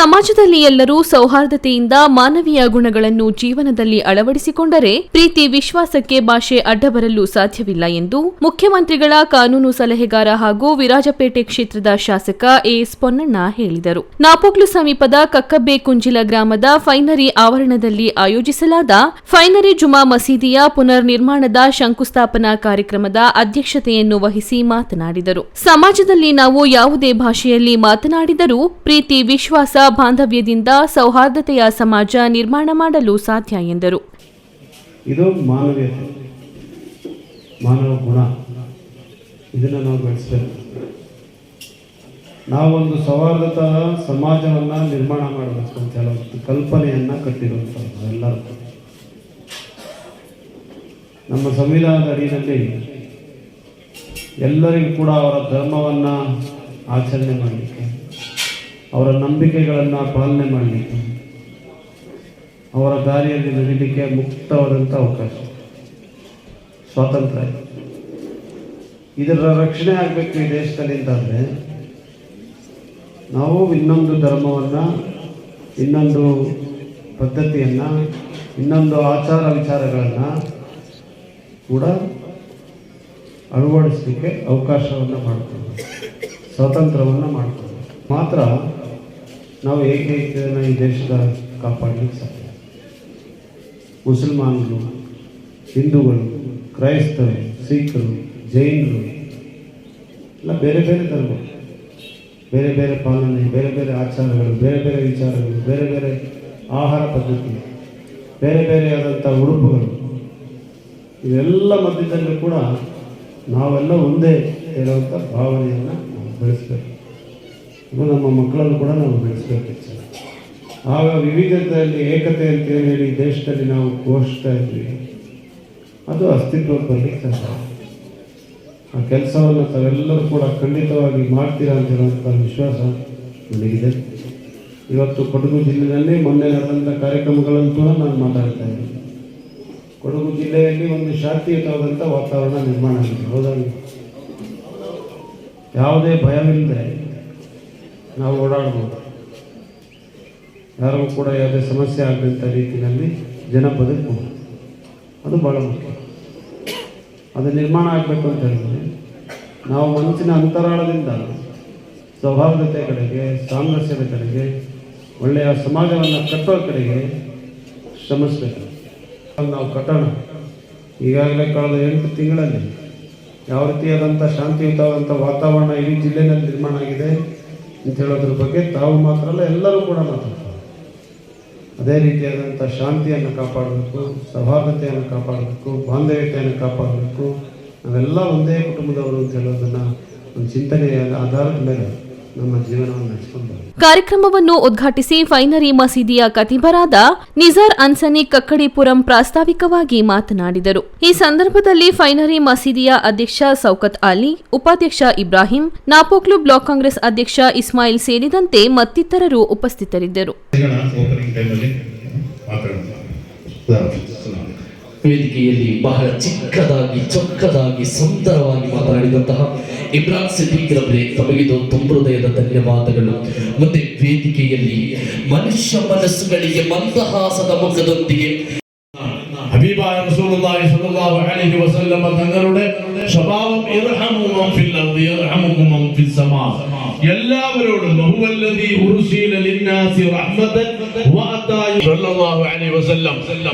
ಸಮಾಜದಲ್ಲಿ ಎಲ್ಲರೂ ಸೌಹಾರ್ದತೆಯಿಂದ ಮಾನವೀಯ ಗುಣಗಳನ್ನು ಜೀವನದಲ್ಲಿ ಅಳವಡಿಸಿಕೊಂಡರೆ ಪ್ರೀತಿ ವಿಶ್ವಾಸಕ್ಕೆ ಭಾಷೆ ಅಡ್ಡಬರಲು ಸಾಧ್ಯವಿಲ್ಲ ಎಂದು ಮುಖ್ಯಮಂತ್ರಿಗಳ ಕಾನೂನು ಸಲಹೆಗಾರ ಹಾಗೂ ವಿರಾಜಪೇಟೆ ಕ್ಷೇತ್ರದ ಶಾಸಕ ಎಎಸ್ ಪೊನ್ನಣ್ಣ ಹೇಳಿದರು. ನಾಪೋಕ್ಲು ಸಮೀಪದ ಕಕ್ಕಬ್ಬೆ ಕುಂಜಿಲ ಗ್ರಾಮದ ಫೈನರಿ ಆವರಣದಲ್ಲಿ ಆಯೋಜಿಸಲಾದ ಫೈನರಿ ಜುಮಾ ಮಸೀದಿಯ ಪುನರ್ ನಿರ್ಮಾಣದ ಶಂಕುಸ್ಥಾಪನಾ ಕಾರ್ಯಕ್ರಮದ ಅಧ್ಯಕ್ಷತೆಯನ್ನು ವಹಿಸಿ ಮಾತನಾಡಿದರು. ಸಮಾಜದಲ್ಲಿ ನಾವು ಯಾವುದೇ ಭಾಷೆಯಲ್ಲಿ ಮಾತನಾಡಿದರೂ ಪ್ರೀತಿ, ವಿಶ್ವಾಸ ಬಾಂಧವ್ಯದಿಂದ ಸೌಹಾರ್ದತೆಯ ಸಮಾಜ ನಿರ್ಮಾಣ ಮಾಡಲು ಸಾಧ್ಯ ಎಂದರು. ಇದು ಮಾನವೀಯತೆ ಮಾನವ ಗುಣ. ಇದನ್ನು ನಾವು ಬೆಳೆಸಬೇಕು. ನಾವೊಂದು ಸೌಹಾರ್ದತ ಸಮಾಜವನ್ನು ನಿರ್ಮಾಣ ಮಾಡಬೇಕು ಅಂತ ಹೇಳೋದು ಕಲ್ಪನೆಯನ್ನು ಕಟ್ಟಿರುವಂಥದ್ದು ಎಲ್ಲರೂ. ನಮ್ಮ ಸಂವಿಧಾನದ ಅಡಿಯಲ್ಲಿ ಎಲ್ಲರಿಗೂ ಕೂಡ ಅವರ ಧರ್ಮವನ್ನು ಆಚರಣೆ ಮಾಡಲಿಕ್ಕೆ ಅವರ ನಂಬಿಕೆಗಳನ್ನು ಪಾಲನೆ ಮಾಡಲಿಕ್ಕೆ, ಅವರ ದಾರಿಯಲ್ಲಿ ನಡೀಲಿಕ್ಕೆ ಮುಕ್ತವಾದಂಥ ಅವಕಾಶ, ಸ್ವಾತಂತ್ರ್ಯ. ಇದರ ರಕ್ಷಣೆ ಆಗಬೇಕು ಈ ದೇಶದಲ್ಲಿ ಅಂತಂದರೆ, ನಾವು ಇನ್ನೊಂದು ಧರ್ಮವನ್ನು, ಇನ್ನೊಂದು ಪದ್ಧತಿಯನ್ನು, ಇನ್ನೊಂದು ಆಚಾರ ವಿಚಾರಗಳನ್ನು ಕೂಡ ಅಳವಡಿಸಲಿಕ್ಕೆ ಅವಕಾಶವನ್ನು ಮಾಡಿಕೊಂಡು ಸ್ವಾತಂತ್ರ್ಯವನ್ನು ಮಾಡಿಕೊಂಡು ಮಾತ್ರ ನಾವು ಏಕೈಕನ ಈ ದೇಶದ ಕಾಪಾಡಲಿಕ್ಕೆ ಸಾಧ್ಯ. ಮುಸಲ್ಮಾನರು, ಹಿಂದೂಗಳು, ಕ್ರೈಸ್ತರು ಸಿಖ್ರು ಜೈನರು, ಎಲ್ಲ ಬೇರೆ ಬೇರೆ ಧರ್ಮ. ಬೇರೆ ಬೇರೆ ಪಾಲನೆ, ಬೇರೆ ಬೇರೆ ಆಚಾರಗಳು, ಬೇರೆ ಬೇರೆ ವಿಚಾರಗಳು, ಬೇರೆ ಬೇರೆ ಆಹಾರ ಪದ್ಧತಿ, ಬೇರೆ ಬೇರೆಯಾದಂಥ ಉಡುಪುಗಳು. ಇವೆಲ್ಲ ಮಧ್ಯದಲ್ಲೂ ಕೂಡ ನಾವೆಲ್ಲ ಒಂದೇ ಇರುವಂಥ ಭಾವನೆಯನ್ನು ಬೆಳೆಸಬೇಕು. ಇದು ನಮ್ಮ ಮಕ್ಕಳನ್ನು ಕೂಡ ನಾವು ಬೆಳೆಸಬೇಕು ಆಗ ವಿವಿಧತೆಯಲ್ಲಿ ಏಕತೆ ಅಂತ ಹೇಳಿ ದೇಶದಲ್ಲಿ ನಾವು ಘೋಷಿಸ್ತಾ ಇದ್ವಿ. ಅದು ಅಸ್ತಿತ್ವ ಬರಲಿಕ್ಕೆ ಸಾಧ್ಯ ಆ ಕೆಲಸವನ್ನು ತಾವೆಲ್ಲರೂ ಕೂಡ ಖಂಡಿತವಾಗಿ ಮಾಡ್ತೀರಾ ಅಂತ ಹೇಳುವಂಥ ವಿಶ್ವಾಸ ನನಗಿದೆ ಇವತ್ತು ಕೊಡಗು ಜಿಲ್ಲೆಯಲ್ಲಿ ಮೊನ್ನೆ ನಡೆದಂಥ ಕಾರ್ಯಕ್ರಮಗಳನ್ನು ಕೂಡ ನಾನು ಮಾತಾಡ್ತಾ ಇದ್ದೀನಿ. ಕೊಡಗು ಜಿಲ್ಲೆಯಲ್ಲಿ ಒಂದು ಶಾಂತಿಯುತವಾದಂಥ ವಾತಾವರಣ ನಿರ್ಮಾಣ ಆಗಿದೆ. ಹೌದಾಗಿ ಯಾವುದೇ ಭಯವಿಲ್ಲದೆ ನಾವು ಓಡಾಡ್ಬೋದು. ಯಾರಿಗೂ ಕೂಡ ಯಾವುದೇ ಸಮಸ್ಯೆ ಆಗದಂಥ ರೀತಿಯಲ್ಲಿ ಜನ ಬದುಕಬಹುದು ಅದು ಭಾಳ ಮುಖ್ಯ. ಅದು ನಿರ್ಮಾಣ ಆಗಬೇಕು ಅಂತ ಹೇಳಿದರೆ ನಾವು ಮನಸ್ಸಿನ ಅಂತರಾಳದಿಂದ ಸೌಹಾರ್ದತೆ ಕಡೆಗೆ ಸಾಮರಸ್ಯದ ಕಡೆಗೆ ಒಳ್ಳೆಯ ಸಮಾಜವನ್ನು ಕಟ್ಟೋ ಕಡೆಗೆ ಶ್ರಮಿಸಬೇಕು. ನಾವು ಕಟ್ಟೋಣ. ಈಗಾಗಲೇ ಕಳೆದ ಎಂಟು ತಿಂಗಳಲ್ಲಿ ಯಾವ ರೀತಿಯಾದಂಥ ಶಾಂತಿಯುತವಾದಂಥ ವಾತಾವರಣ ಇಡೀ ಜಿಲ್ಲೆಯಲ್ಲಿ ನಿರ್ಮಾಣ ಆಗಿದೆ. ಅಂತ ಹೇಳೋದ್ರ ಬಗ್ಗೆ ತಾವು ಮಾತ್ರ ಅಲ್ಲ, ಎಲ್ಲರೂ ಕೂಡ ಮಾತಾಡ್ತಾರೆ. ಅದೇ ರೀತಿಯಾದಂಥ ಶಾಂತಿಯನ್ನು ಕಾಪಾಡಬೇಕು, ಸೌಹಾರ್ದತೆಯನ್ನು ಕಾಪಾಡಬೇಕು, ಬಾಂಧವ್ಯತೆಯನ್ನು ಕಾಪಾಡಬೇಕು, ನಾವೆಲ್ಲ ಒಂದೇ ಕುಟುಂಬದವರು ಅಂತ ಹೇಳೋದನ್ನು ಒಂದು ಚಿಂತನೆಯ ಆಧಾರದ ಮೇಲೆ ನಮ್ಮ ಜೀವನವನ್ನು ನಡೆಸ್ಕೊಂಡು ಕಾರ್ಯಕ್ರಮವನ್ನು ಉದ್ಘಾಟಿಸಿ ಫೈನರಿ ಮಸೀದಿಯ ಕತಿಬರಾದ ನಿಜಾರ್ ಅನ್ಸನಿ ಕಕ್ಕಡಿಪುರಂ ಪ್ರಾಸ್ತಾವಿಕವಾಗಿ ಮಾತನಾಡಿದರು. ಈ ಸಂದರ್ಭದಲ್ಲಿ ಫೈನರಿ ಮಸೀದಿಯ ಅಧ್ಯಕ್ಷ ಸೌಕತ್ ಅಲಿ ಉಪಾಧ್ಯಕ್ಷ ಇಬ್ರಾಹಿಂ ನಾಪೋಕ್ಲು ಬ್ಲಾಕ್ ಕಾಂಗ್ರೆಸ್ ಅಧ್ಯಕ್ಷ ಇಸ್ಮಾಯಿಲ್ ಸೇರಿದಂತೆ ಮತ್ತಿತರರು ಉಪಸ್ಥಿತರಿದ್ದರು. ಓಪನಿಂಗ್ ಟೈಮಲ್ಲಿ ಮಾತಾಡೋಣ. ವೇದಿಕೆಯಲ್ಲಿ ಬಹಳ ಚಿಕ್ಕದಾಗಿ ಚೊಕ್ಕದಾಗಿ ಸುಂದರವಾಗಿ ಮಾತನಾಡಿದಂತಹ ಇಮ್ರಾನ್ ಸಿದ್ದಿಕ್ ರವರೇ ತಮಗಿದು ತುಂಬ ಹೃದಯದ ಧನ್ಯವಾದಗಳು ಮತ್ತೆ ವೇದಿಕೆಯಲ್ಲಿ ಮನುಷ್ಯ ಮನಸ್ಸುಗಳಿಗೆ ಮಂದಹಾಸದ ಮುಖದೊಂದಿಗೆ ഹബീബായ റസൂലുള്ളാഹി സ്വല്ലല്ലാഹു അലൈഹി വസല്ലം തങ്ങളുടെ സ്വഭാവം ഇർഹമു മൻ ഫിൽ അർദി യർഹമുകും മൻ ഫിസ് സമാ എല്ലാവരോടും ബഹുവല്ലദി ഉർസില ലിന്നാസി റഹ്മതൻ വഅതാ സ്വല്ലല്ലാഹു അലൈഹി വസല്ലം